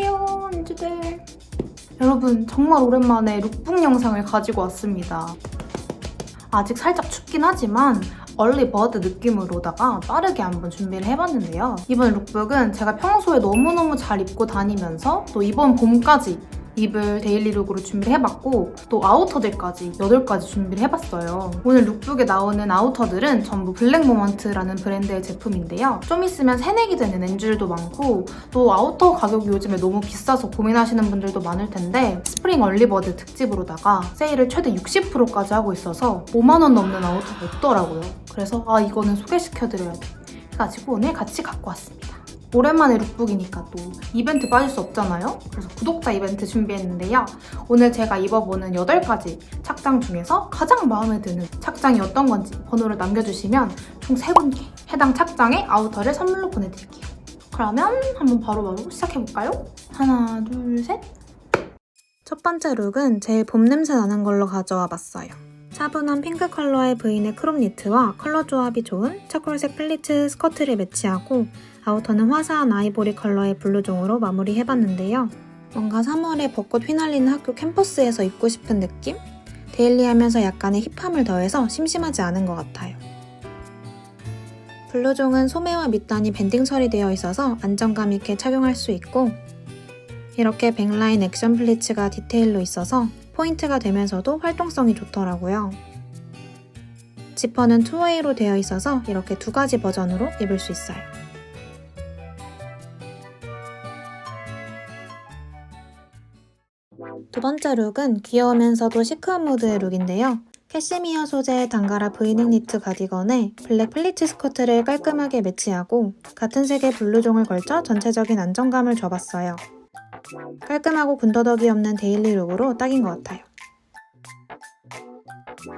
안녕하세요, 인주들. 여러분, 정말 오랜만에 룩북 영상을 가지고 왔습니다. 아직 살짝 춥긴 하지만 얼리 버드 느낌으로다가 빠르게 한번 준비를 해봤는데요. 이번 룩북은 제가 평소에 너무너무 잘 입고 다니면서 또 이번 봄까지 입을 데일리룩으로 준비를 해봤고 또 아우터들까지 8가지 준비를 해봤어요. 오늘 룩북에 나오는 아우터들은 전부 블랙 모먼트라는 브랜드의 제품인데요. 좀 있으면 새내기 되는 엔줄도 많고 또 아우터 가격이 요즘에 너무 비싸서 고민하시는 분들도 많을 텐데 스프링 얼리버드 특집으로다가 세일을 최대 60%까지 하고 있어서 5만원 넘는 아우터가 없더라고요. 그래서 아 이거는 소개시켜드려야 돼. 해가지고 오늘 같이 갖고 왔습니다. 오랜만에 룩북이니까 또 이벤트 빠질 수 없잖아요. 그래서 구독자 이벤트 준비했는데요. 오늘 제가 입어보는 8가지 착장 중에서 가장 마음에 드는 착장이 어떤 건지 번호를 남겨주시면 총 3분께 해당 착장의 아우터를 선물로 보내드릴게요. 그러면 한번 바로바로 시작해볼까요? 하나, 둘, 셋. 첫 번째 룩은 제일 봄 냄새 나는 걸로 가져와 봤어요. 차분한 핑크 컬러의 브인의 크롭 니트와 컬러 조합이 좋은 차콜색 플리츠 스커트를 매치하고 아우터는 화사한 아이보리 컬러의 블루종으로 마무리해봤는데요. 뭔가 3월에 벚꽃 휘날리는 학교 캠퍼스에서 입고 싶은 느낌? 데일리하면서 약간의 힙함을 더해서 심심하지 않은 것 같아요. 블루종은 소매와 밑단이 밴딩 처리되어 있어서 안정감 있게 착용할 수 있고 이렇게 백라인 액션 플리츠가 디테일로 있어서 포인트가 되면서도 활동성이 좋더라고요. 지퍼는 투웨이로 되어 있어서 이렇게 두 가지 버전으로 입을 수 있어요. 두 번째 룩은 귀여우면서도 시크한 무드의 룩인데요. 캐시미어 소재의 단가라 브이넥 니트 가디건에 블랙 플리츠 스커트를 깔끔하게 매치하고 같은 색의 블루종을 걸쳐 전체적인 안정감을 줘봤어요. 깔끔하고 군더더기 없는 데일리 룩으로 딱인 것 같아요.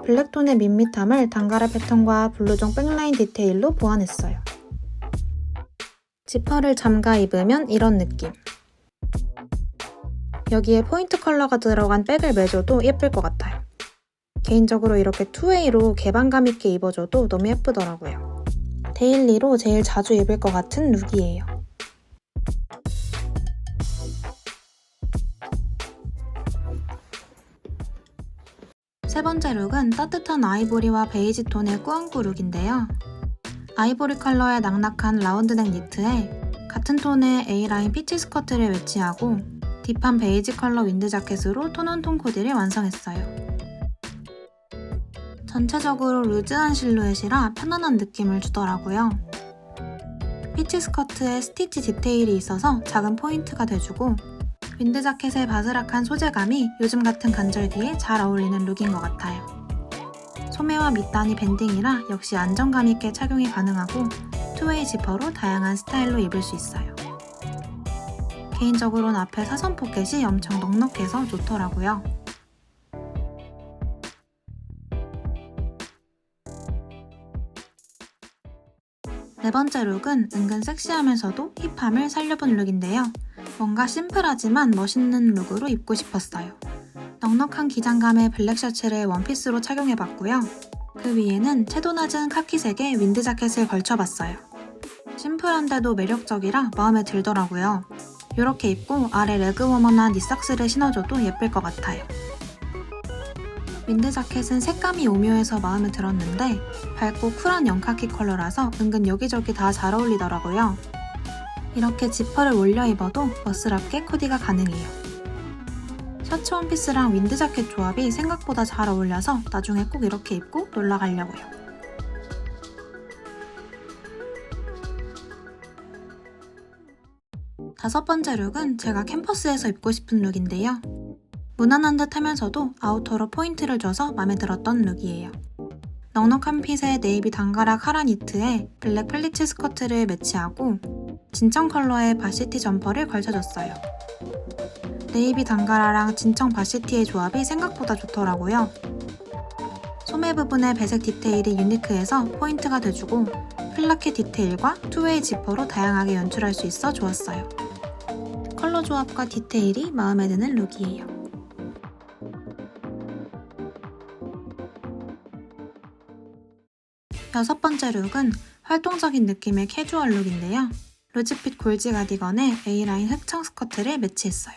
블랙톤의 밋밋함을 단가라 패턴과 블루종 백라인 디테일로 보완했어요. 지퍼를 잠가 입으면 이런 느낌. 여기에 포인트 컬러가 들어간 백을 매줘도 예쁠 것 같아요. 개인적으로 이렇게 투웨이로 개방감 있게 입어줘도 너무 예쁘더라고요. 데일리로 제일 자주 입을 것 같은 룩이에요. 세 번째 룩은 따뜻한 아이보리와 베이지 톤의 꾸안꾸 룩인데요. 아이보리 컬러의 낙낙한 라운드넥 니트에 같은 톤의 A라인 피치 스커트를 매치하고 딥한 베이지 컬러 윈드 자켓으로 톤온톤 코디를 완성했어요. 전체적으로 루즈한 실루엣이라 편안한 느낌을 주더라고요. 피치 스커트에 스티치 디테일이 있어서 작은 포인트가 돼주고 윈드 자켓의 바스락한 소재감이 요즘 같은 간절기에 잘 어울리는 룩인 것 같아요. 소매와 밑단이 밴딩이라 역시 안정감 있게 착용이 가능하고 투웨이 지퍼로 다양한 스타일로 입을 수 있어요. 개인적으로는 앞에 사선 포켓이 엄청 넉넉해서 좋더라고요. 네 번째 룩은 은근 섹시하면서도 힙함을 살려본 룩인데요. 뭔가 심플하지만 멋있는 룩으로 입고 싶었어요. 넉넉한 기장감의 블랙 셔츠를 원피스로 착용해봤고요. 그 위에는 채도 낮은 카키색의 윈드 자켓을 걸쳐봤어요. 심플한데도 매력적이라 마음에 들더라고요. 이렇게 입고 아래 레그 워머나 니삭스를 신어줘도 예쁠 것 같아요. 윈드 자켓은 색감이 오묘해서 마음에 들었는데 밝고 쿨한 영카키 컬러라서 은근 여기저기 다 잘 어울리더라고요. 이렇게 지퍼를 올려 입어도 멋스럽게 코디가 가능해요. 셔츠 원피스랑 윈드 자켓 조합이 생각보다 잘 어울려서 나중에 꼭 이렇게 입고 놀러 가려고요. 다섯 번째 룩은 제가 캠퍼스에서 입고 싶은 룩인데요. 무난한 듯 하면서도 아우터로 포인트를 줘서 마음에 들었던 룩이에요. 넉넉한 핏의 네이비 단가라 카라 니트에 블랙 플리츠 스커트를 매치하고 진청 컬러의 바시티 점퍼를 걸쳐줬어요. 네이비 단가라랑 진청 바시티의 조합이 생각보다 좋더라고요. 소매 부분의 배색 디테일이 유니크해서 포인트가 돼주고 플라켓 디테일과 투웨이 지퍼로 다양하게 연출할 수 있어 좋았어요. 컬러 조합과 디테일이 마음에 드는 룩이에요. 여섯 번째 룩은 활동적인 느낌의 캐주얼 룩인데요. 루즈핏 골지 가디건에 A라인 흑청 스커트를 매치했어요.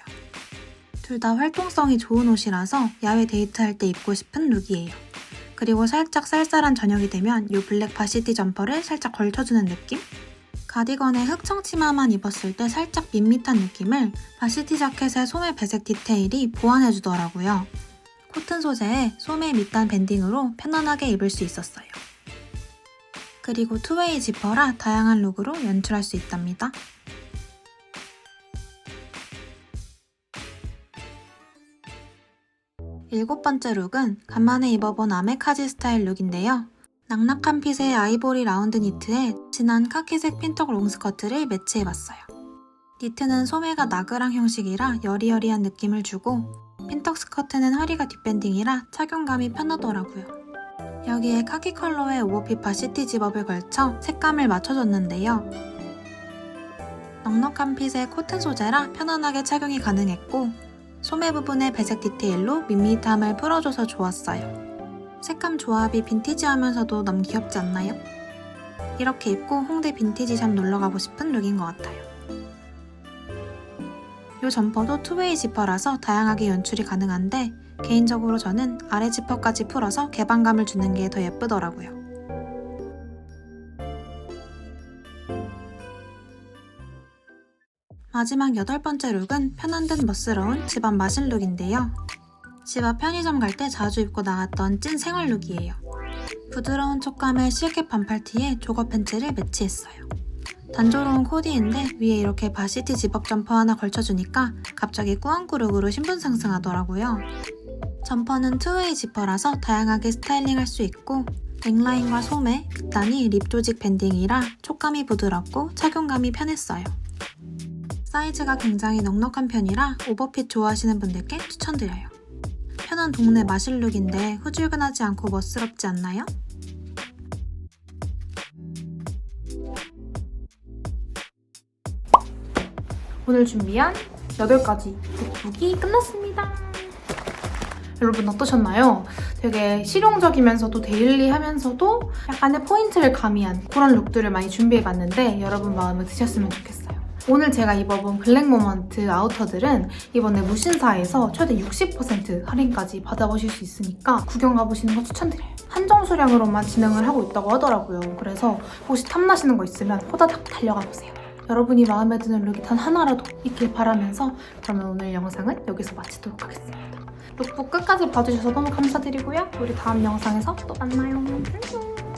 둘 다 활동성이 좋은 옷이라서 야외 데이트할 때 입고 싶은 룩이에요. 그리고 살짝 쌀쌀한 저녁이 되면 이 블랙 바시티 점퍼를 살짝 걸쳐주는 느낌? 가디건에 흑청 치마만 입었을 때 살짝 밋밋한 느낌을 바시티 자켓의 소매 배색 디테일이 보완해주더라고요. 코튼 소재에 소매 밑단 밴딩으로 편안하게 입을 수 있었어요. 그리고 투웨이 지퍼라 다양한 룩으로 연출할 수 있답니다. 일곱 번째 룩은 간만에 입어본 아메카지 스타일 룩인데요. 낙낙한 핏의 아이보리 라운드 니트에 진한 카키색 핀턱 롱스커트를 매치해봤어요. 니트는 소매가 나그랑 형식이라 여리여리한 느낌을 주고 핀턱 스커트는 허리가 뒷밴딩이라 착용감이 편하더라고요. 여기에 카키 컬러의 오버핏 바시티 집업을 걸쳐 색감을 맞춰줬는데요. 넉넉한 핏의 코튼 소재라 편안하게 착용이 가능했고 소매 부분의 배색 디테일로 밋밋함을 풀어줘서 좋았어요. 색감 조합이 빈티지하면서도 너무 귀엽지 않나요? 이렇게 입고 홍대 빈티지샵 놀러가고 싶은 룩인 것 같아요. 이 점퍼도 투웨이 지퍼라서 다양하게 연출이 가능한데 개인적으로 저는 아래 지퍼까지 풀어서 개방감을 주는 게 더 예쁘더라고요. 마지막 여덟 번째 룩은 편한 듯 멋스러운 집 앞 마실 룩인데요. 집 앞 편의점 갈 때 자주 입고 나갔던 찐 생활 룩이에요. 부드러운 촉감의 실켓 반팔티에 조거 팬츠를 매치했어요. 단조로운 코디인데 위에 이렇게 바시티 집업 점퍼 하나 걸쳐주니까 갑자기 꾸안꾸 룩으로 신분 상승하더라고요. 점퍼는 투웨이 지퍼라서 다양하게 스타일링할 수 있고 넥라인과 소매, 밑단이 립 조직 밴딩이라 촉감이 부드럽고 착용감이 편했어요. 사이즈가 굉장히 넉넉한 편이라 오버핏 좋아하시는 분들께 추천드려요. 편한 동네 마실 룩인데 후줄근하지 않고 멋스럽지 않나요? 오늘 준비한 8가지 룩북이 끝났습니다. 여러분 어떠셨나요? 되게 실용적이면서도 데일리하면서도 약간의 포인트를 가미한 그런 룩들을 많이 준비해봤는데 여러분 마음에 드셨으면 좋겠어요. 오늘 제가 입어본 블랙 모먼트 아우터들은 이번에 무신사에서 최대 60% 할인까지 받아보실 수 있으니까 구경 가보시는 거 추천드려요. 한정 수량으로만 진행을 하고 있다고 하더라고요. 그래서 혹시 탐나시는 거 있으면 호다닥 달려가 보세요. 여러분이 마음에 드는 룩이 단 하나라도 있길 바라면서 그러면 오늘 영상은 여기서 마치도록 하겠습니다. 룩북 끝까지 봐주셔서 너무 감사드리고요. 우리 다음 영상에서 또 만나요. 안녕.